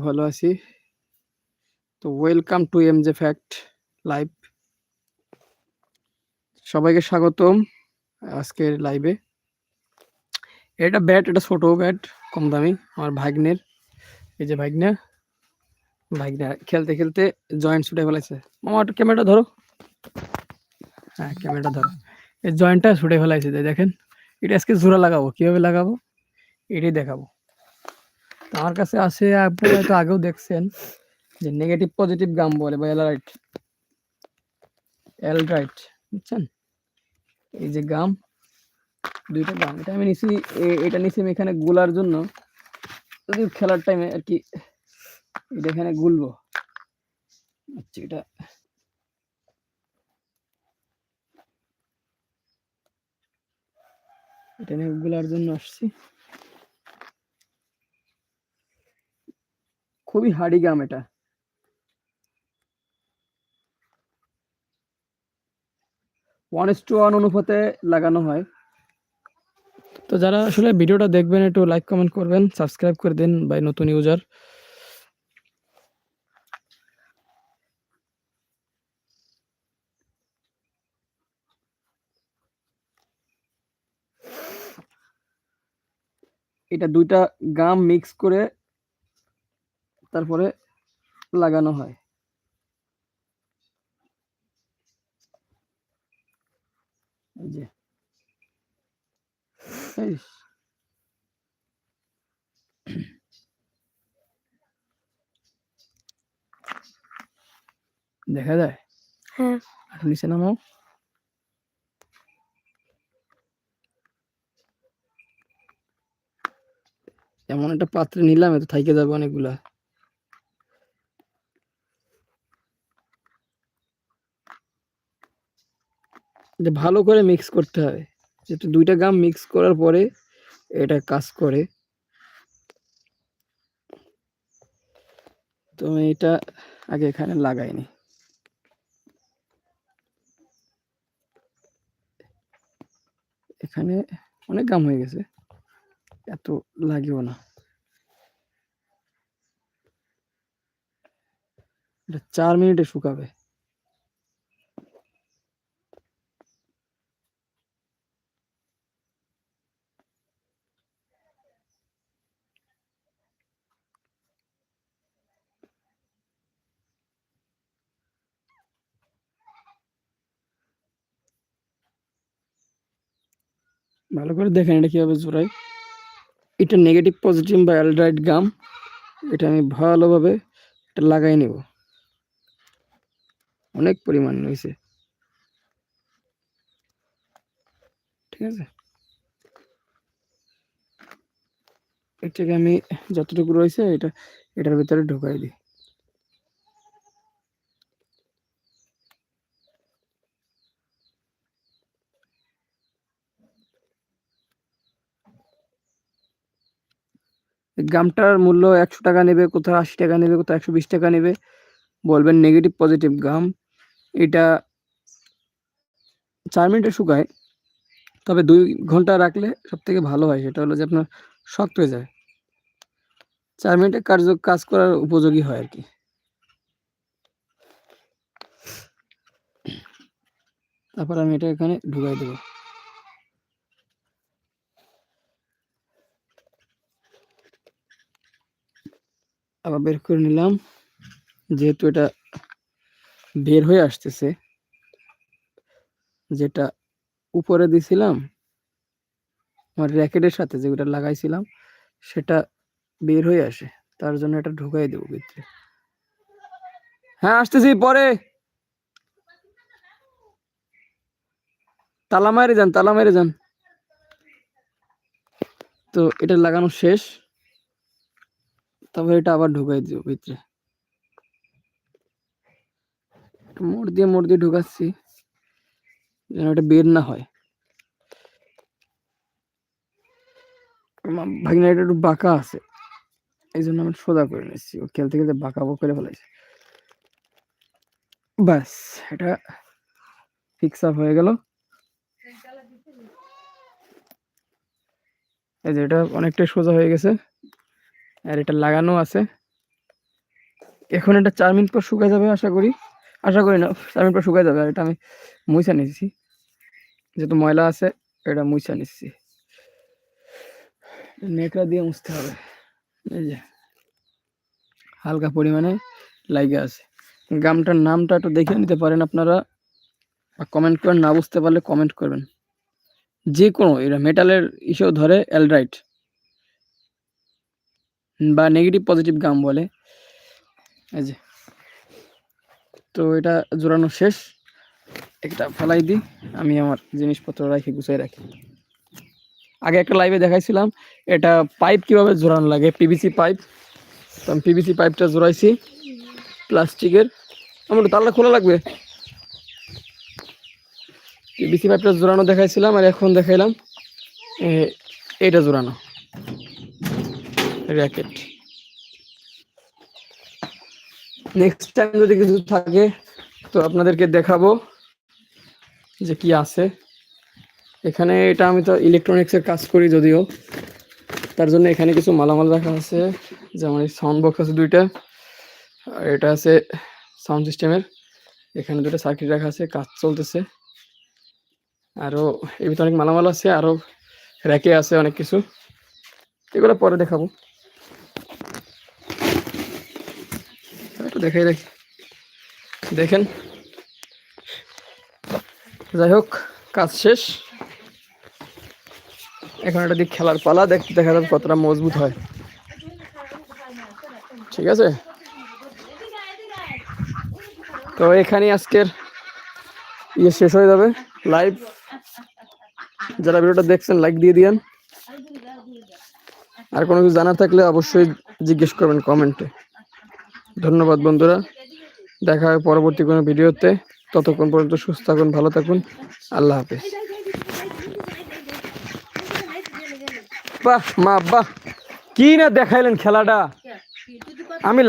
ভালো আছি। তো welcome to M J fact live. সবাইকে স্বাগতম আজকের লাইভে। এটা ব্যাট, এটা ছোট ব্যাট, কম দামি। আমার ভাগ্নের। এই যে ভাগ্না। ভাগ্না খেলতে, খেলতে জয়েন্ট ছুটে ফেলাইছে। মামা ক্যামেরাটা ধরো। হ্যাঁ, ক্যামেরাটা ধরো। এই জয়েন্টটা ছুটে ফেলাইছে দেখেন। এটা আজকে জোড়া লাগাবো। কীভাবে লাগাবো? এটাই দেখাবো। আমার কাছে আছে আপনি হয়তো আগেও দেখছেন যে নেগেটিভ পজিটিভ গাম বলে বা এলরাইট। এলরাইট বুঝছেন? এই যে গাম দুইটা গাম। এটা আমি নিছি এটা নিছি আমি এখানে গোলার জন্য। যদি খেলার টাইমে আর কি এটা এখানে গুলবো। আচ্ছা এটা এটা নিয়ে গুলার জন্য আসছি। খুবই হাড়ি গাম এটা। ওয়ান ইস টু ওয়ান অনুপাতে লাগানো হয়। তো যারা আসলে ভিডিওটা দেখবেন একটু লাইক কমেন্ট করবেন, সাবস্ক্রাইব করে দিন ভাই নতুন ইউজার। এটা ২ টা গাম মিক্স করে তারপরে লাগানো হয়। যে। দেখা যায়? হ্যাঁ। নিচে নামাও। এমন একটা পাত্রে নিলাম এতো থাইকে যাবে অনেকগুলা। ভালো করে মিক্স করতে হবে যেহেতু ২ টা গাম মিক্স করার পরে এটা কাজ করে। তো এটা আগে এখানে লাগাইনি। এখানে অনেক গাম হয়ে গেছে। এত লাগেও না। এটা চার মিনিটে শুকাবে। ভালো করে দেখেন এটা কীভাবে জোড়ায়। এটা নেগেটিভ পজিটিভ বা এলড্রাইট গাম। এটা আমি ভালোভাবে এটা লাগাই নিব। অনেক পরিমাণ রয়েছে ঠিক আছে? এটাকে আমি যতটুকু রয়েছে এটা, এটার ভিতরে ঢুকাই দিই। গামটার মূল্য ৳১০০ নেবে, কোথাও ৳৮০ নেবে, কোথাও ৳১২০ নেবে। বলবেন নেগেটিভ পজিটিভ গাম। এটা চার মিনিটে শুকায়। তবে দুই ঘণ্টা রাখলে সব থেকে ভালো হয়। সেটা হলো যে আপনার শক্ত হয়ে যায়। চার মিনিটে কার্য কাজ করার উপযোগী হয় আর কি তারপর আমি এটা এখানে ঢুকাই দেব। আবার বের করে নিলাম। যেহেতু এটা বের হয়ে আসতেছে। যেটা উপরে দিছিলাম আমার র‍্যাকেটের সাথে যেটা লাগাইছিলাম সেটা বের হয়ে আসে। তার জন্য এটা ঢুকাই দেবো ভিতরে। হ্যাঁ, আসতেছি পরে। তালা মাইরে যান, তালা মাইরে যান। তো এটা লাগানো শেষ। তারপর এটা আবার ঢুকাই দিব ভিতরে। মোড় দিয়ে, মোড় দিয়ে ঢুকাচ্ছি। যেন এটা বের না হয়। ভাগ্নের এটা একটু বাঁকা আছে। এইজন্য আমি সোজা করে নিচ্ছি। ও খেলতে, খেলতে বাঁকাবো করে ফেলাইছে। ব্যাস! এটা ফিক্স আপ হয়ে গেল। এই যে এটা অনেকটাই সোজা হয়ে গেছে। আর এটা লাগানো আছে। এখন এটা চার মিনিট পর শুকায় যাবে আশা করি। আশা করি না চার মিনিট পর শুকায় যাবে আর এটা আমি মুইছা নিচ্ছি যেহেতু ময়লা আছে, এটা মুইছা নিচ্ছি নেকড়া দিয়ে মুছতে হবে। এই যে, হালকা পরিমাণে লাইগা আছে। গামটার নামটা একটু দেখে নিতে পারেন আপনারা। কমেন্ট করেন না বুঝতে পারলে কমেন্ট করবেন। যে কোনো এটা মেটালের ইসেও ধরে অ্যালড্রাইট বা নেগেটিভ পজিটিভ গাম বলে। এই যে। তো এটা জোড়ানো শেষ। একটা ফেলাই দিই। আমি আমার জিনিসপত্র রাখি গুছিয়ে রাখি। আগে একটা লাইভে দেখাইছিলাম। এটা পাইপ কীভাবে জোড়ানো লাগে? পিভিসি পাইপ তো আমি পিভিসি পাইপটা জোড়াইছি। প্লাস্টিকের আমার তারটা খোলা লাগবে। পিভিসি পাইপটা জোড়ানো দেখাইছিলাম আর এখন দেখাইলাম। এ, এইটা জোড়ানো। র্যাকেট নেক্সট টাইম যদি কিছু থাকে, তো আপনাদেরকে দেখাবো যে কি আছে। এখানে এটা আমি তো ইলেকট্রনিক্সের কাজ করি যদিও। তার জন্য এখানে কিছু মালামাল রাখা আছে যেমন এই সাউন্ড বক্স আছে দুইটা, আর এটা আছে সাউন্ড সিস্টেমের এখানে দুটো সার্কিট রাখা আছে, কাজ চলতেছে। আরও এর ভিতরে অনেক মালামাল আছে আরও র্যাকে আছে অনেক কিছু। এগুলো পরে দেখাবো একটু দেখেন। যাই হোক, কাজ শেষ। এখন এটা দিক খেলার পালা, দেখ, দেখা যাবে কতটা মজবুত হয়। ঠিক আছে? তো এখানেই আজকের ইয়ে শেষ হয়ে যাবে। লাইভ যারা ভিডিওটা দেখছেন লাইক দিয়ে দিয়েন। আর কোনো কিছু জানার থাকলে অবশ্যই জিজ্ঞেস করবেন কমেন্টে। ধন্যবাদ বন্ধুরা। দেখা হয় পরবর্তী কোনো ভিডিওতে। ততক্ষণ পর্যন্ত সুস্থ থাকুন, ভালো থাকুন। আল্লাহ হাফেজ। বাহ, মা বাহ। কি না দেখাইলেন খেলাটা? আমি